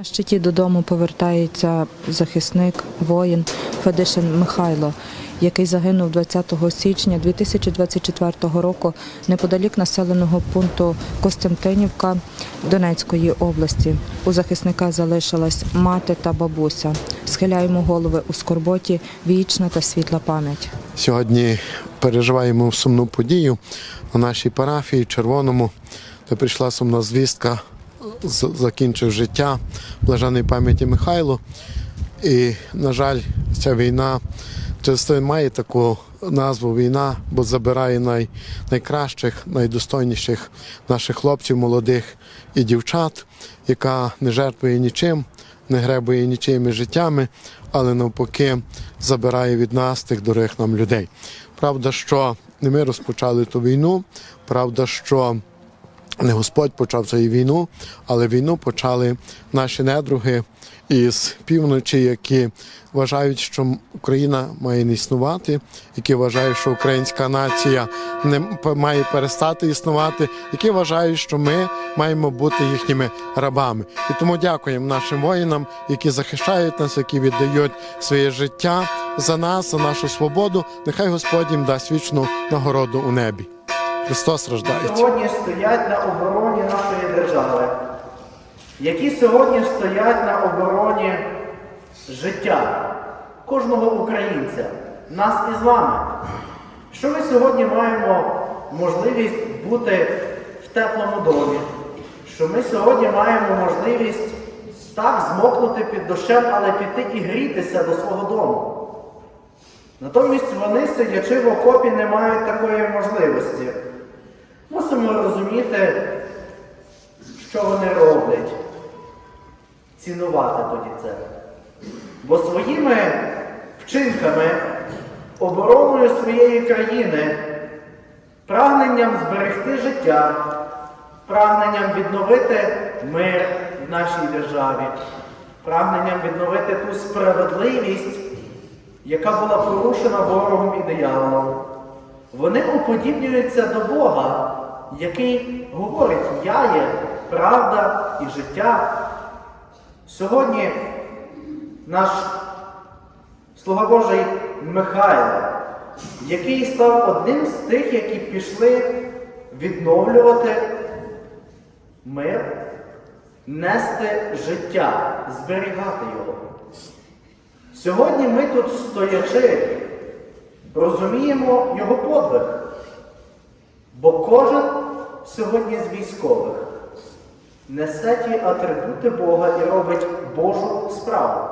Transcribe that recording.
На щиті додому повертається захисник, воїн Федишин Михайло, який загинув 20 січня 2024 року неподалік населеного пункту Костянтинівка Донецької області. У захисника залишилась мати та бабуся. Схиляємо голови у скорботі, вічна та світла пам'ять. Сьогодні переживаємо сумну подію у нашій парафії Червоному, де прийшла сумна звістка, закінчив життя блаженої пам'яті Михайло. І, на жаль, ця війна часто має таку назву війна, бо забирає най, найкращих, найдостойніших наших хлопців, молодих і дівчат, яка не жертвує нічим, не гребує нічими життями, але навпаки забирає від нас тих дорогих нам людей. Правда, що не ми розпочали ту війну, правда, що не Господь почав цю війну, але війну почали наші недруги із півночі, які вважають, що Україна має не існувати, які вважають, що українська нація не має перестати існувати, які вважають, що ми маємо бути їхніми рабами. І тому дякуємо нашим воїнам, які захищають нас, які віддають своє життя за нас, за нашу свободу. Нехай Господь їм дасть вічну нагороду у небі. Христос рождається. сьогодні стоять на обороні нашої держави, які сьогодні стоять на обороні життя кожного українця, нас із вами. Що ми сьогодні маємо можливість бути в теплому домі, що ми сьогодні маємо можливість так змокнути під дощем, але піти і грітися до свого дому. Натомість вони, сидячи в окопі, не мають такої можливості. Мусимо розуміти, що вони роблять, цінувати тоді це. Бо своїми вчинками, обороною своєї країни, прагненням зберегти життя, прагненням відновити мир в нашій державі, прагненням відновити ту справедливість, яка була порушена ворогом і дияволом. Вони уподібнюються до Бога, який говорить, я є правда і життя. Сьогодні наш слуга Божий Михайло, який став одним з тих, які пішли відновлювати мир, нести життя, зберігати його. Сьогодні ми тут стоячи, розуміємо його подвиг. Бо кожен сьогодні з військових несе ті атрибути Бога і робить Божу справу.